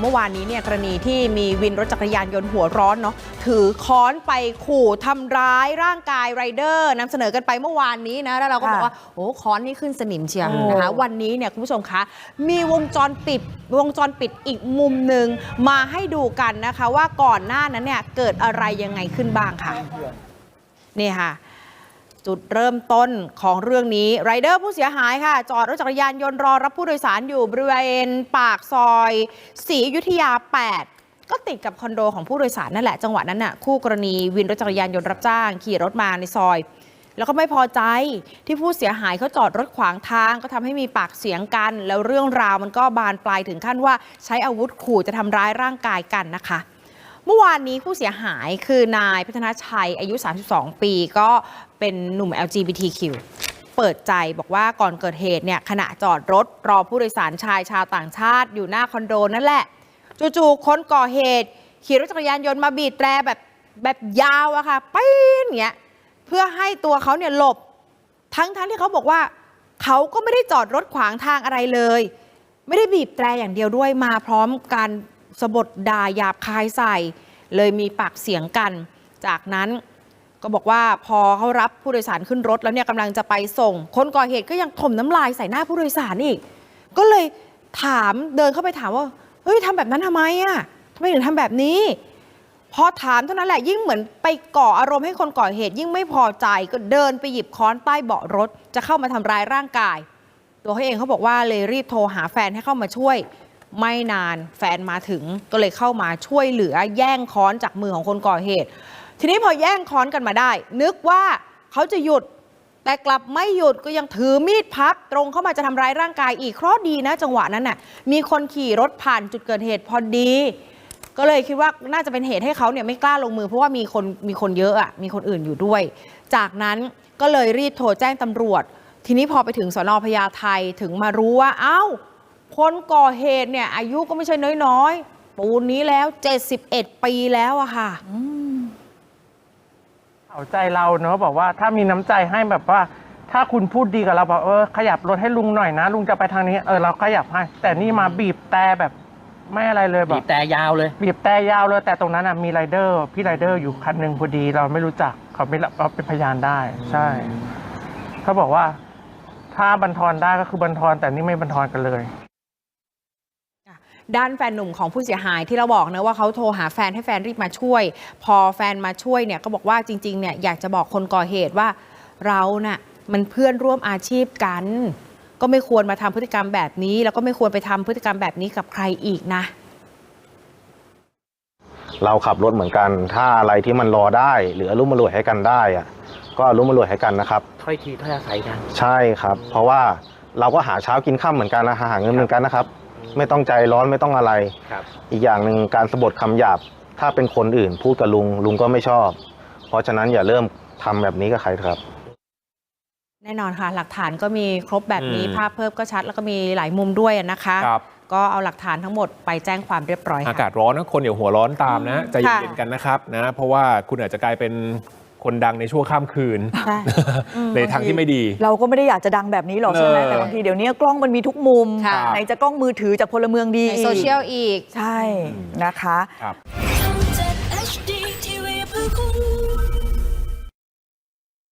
เมื่อวานนี้เนี่ยกรณีที่มีวินรถจักรยานยนต์หัวร้อนเนาะถือค้อนไปขู่ทำร้ายร่างกายไรเดอร์นำเสนอกันไปเมื่อวานนี้นะแล้วเราก็บอกว่าโอ้ค้อนนี่ขึ้นสนิมเชียวโอ้นะคะวันนี้เนี่ยคุณผู้ชมคะมีวงจรปิดวงจรปิดอีกมุมหนึ่งมาให้ดูกันนะคะว่าก่อนหน้านั้นเนี่ยเกิดอะไรยังไงขึ้นบ้างค่ะนี่ค่ะ จุดเริ่มต้นของเรื่องนี้ไรเดอร์ผู้เสียหายค่ะ จอดรถจักรยานยนต์รอรับผู้โดยสารอยู่บริเวณปากซอยศรีอยุธยา 8 ก็ติดกับคอนโดของผู้โดยสารนั่นแหละจังหวะนั้นน่ะคู่กรณีวินรถจักรยานยนต์รับจ้าง ขี่รถมาในซอย แล้วก็ไม่พอใจที่ผู้เสียหายเขาจอดรถขวางทาง ก็ทำให้มีปากเสียงกัน แล้วเรื่องราวมันก็บานปลายถึงขั้นว่าใช้อาวุธขู่จะทำร้ายร่างกายกันนะคะ เมื่อวานนี้ผู้เสียหายคือนายพัฒนาชัยอายุ 32 ปีก็เป็นหนุ่ม LGBTQ เปิดใจบอกว่าก่อนเกิดเหตุเนี่ยขณะจอดรถรอผู้โดยสารชายชาวต่างชาติอยู่หน้าคอนโดนั่นแหละ จู่ๆคนก่อเหตุ ขี่รถจักรยานยนต์มาบีบแตรแบบแบบยาวอะค่ะปี๊นอย่างเงี้ยเพื่อให้ตัวเขาเนี่ยหลบ ทั้งๆที่เขาบอกว่า เขาก็ไม่ได้จอดรถขวางทางอะไรเลย ไม่ได้บีบแตรอย่างเดียวด้วยมาพร้อมการ สะบดด่าหยาบคายใส่ เลยมีปากเสียงกัน จากนั้นก็บอกว่าพอเขารับผู้โดยสารขึ้นรถแล้วเนี่ยกำลังจะไปส่ง คนก่อเหตุก็ยังถมน้ำลายใส่หน้าผู้โดยสารอีก ก็เลยถามเดินเข้าไปถามว่าเฮ้ยทำแบบนั้นทำไมอะทำไมถึงทำแบบนี้ พอถามเท่านั้นแหละยิ่งเหมือนไปก่ออารมณ์ให้คนก่อเหตุ ยิ่งไม่พอใจก็เดินไปหยิบค้อนใต้เบาะรถ จะเข้ามาทำร้ายร่างกาย ตัวเขาเองเขาบอกว่าเลยรีบโทรหาแฟนให้เข้ามาช่วย ไม่นานแฟนมาถึงก็เลยเข้ามาช่วยเหลือแย่งค้อนจากมือของคนก่อเหตุ ทีนี้พอแย่งค้อนกันมาได้ นึกว่าเขาจะหยุด แต่กลับไม่หยุดก็ยังถือมีดพับ ตรงเข้ามาจะทำร้ายร่างกายอีกเคราะดีนะ จังหวะนั้นน่ะมีคนขี่รถผ่านจุดเกิดเหตุพอดี ก็เลยคิดว่าน่าจะเป็นเหตุให้เขาเนี่ยไม่กล้าลงมือเพราะว่ามีคนมีคนเยอะอะมีคนอื่นอยู่ด้วย จากนั้นก็เลยรีบโทรแจ้งตำรวจ ทีนี้พอไปถึงสอนอพญาไทถึงมารู้ว่า เอ้า คนก่อเหตุเนี่ย อายุก็ไม่ใช่น้อยๆ ปูนนี้แล้ว 71 ปีแล้วอะค่ะเอาใจเราเนอะบอกว่าถ้ามีน้ำใจให้แบบว่า ถ้าคุณพูดดีกับเราบอกเออขยับรถให้ลุงหน่อยนะ ลุงจะไปทางนี้เออเราขยับให้ แต่นี่มาบีบแต่แบบไม่อะไรเลยบบีอกบแต่ยาวเลย บีบแต่ยาวเลย แต่ตรงนั้นอะมีไรเดอร์ พี่ไรเดอร์อยู่คันหนึ่งพอดี เราไม่รู้จักเขาไม่รับเราเป็นพยานได้ ใช่เขาบอกว่า ถ้าบันทอนได้ก็คือบันทอนแต่นี่ไม่บันทอนกันเลย ด้านแฟนหนุ่มของผู้เสียหายที่เราบอกนะว่าเขาโทรหาแฟนให้แฟนรีบมาช่วย พอแฟนมาช่วยเนี่ยก็บอกว่าจริงๆเนี่ยอยากจะบอกคนก่อเหตุว่าเราน่ะมันเพื่อนร่วมอาชีพกัน ก็ไม่ควรมาทำพฤติกรรมแบบนี้ แล้วก็ไม่ควรไปทำพฤติกรรมแบบนี้กับใครอีกนะ เราขับรถเหมือนกัน ถ้าอะไรที่มันรอได้ หรืออรุ่มอร่วยให้กันได้อะก็อรุ่มอร่วยให้กันนะครับถ้อยทีถ้อยอาศัยกัน ใช่ครับ เพราะว่าเราก็หาเช้ากินข้ามเหมือนกันนะหาเงินเหมือนกันนะครับ ไม่ต้องใจร้อนไม่ต้องอะไร ครับ อีกอย่างหนึ่งการสะบดคำหยาบ ถ้าเป็นคนอื่นพูดกับลุงลุงก็ไม่ชอบ เพราะฉะนั้นอย่าเริ่มทำแบบนี้กับใครครับ แน่นอนค่ะ หลักฐานก็มีครบแบบนี้อืม ภาพเพิ่มก็ชัด แล้วก็มีหลายมุมด้วยนะคะ ครับ ก็เอาหลักฐานทั้งหมดไปแจ้งความเรียบร้อยอาค่ะ กาศร้อนนะคนอย่าหัวร้อนตามนะใจค่ะเย็นๆกันนะครับนะ เพราะว่าคุณอาจจะกลายเป็น คนดังในชั่วข้ามคืนใในทางที่ไม่ดี เราก็ไม่ได้อยากจะดังแบบนี้หรอกใช่ไหมแต่บางทีเดี๋ยวนี้กล้องมันมีทุกมุมค่ไหนจะกล้องมือถือจากพลเมืองดีในโซเชียลอีก ใช่นะคะ ครับ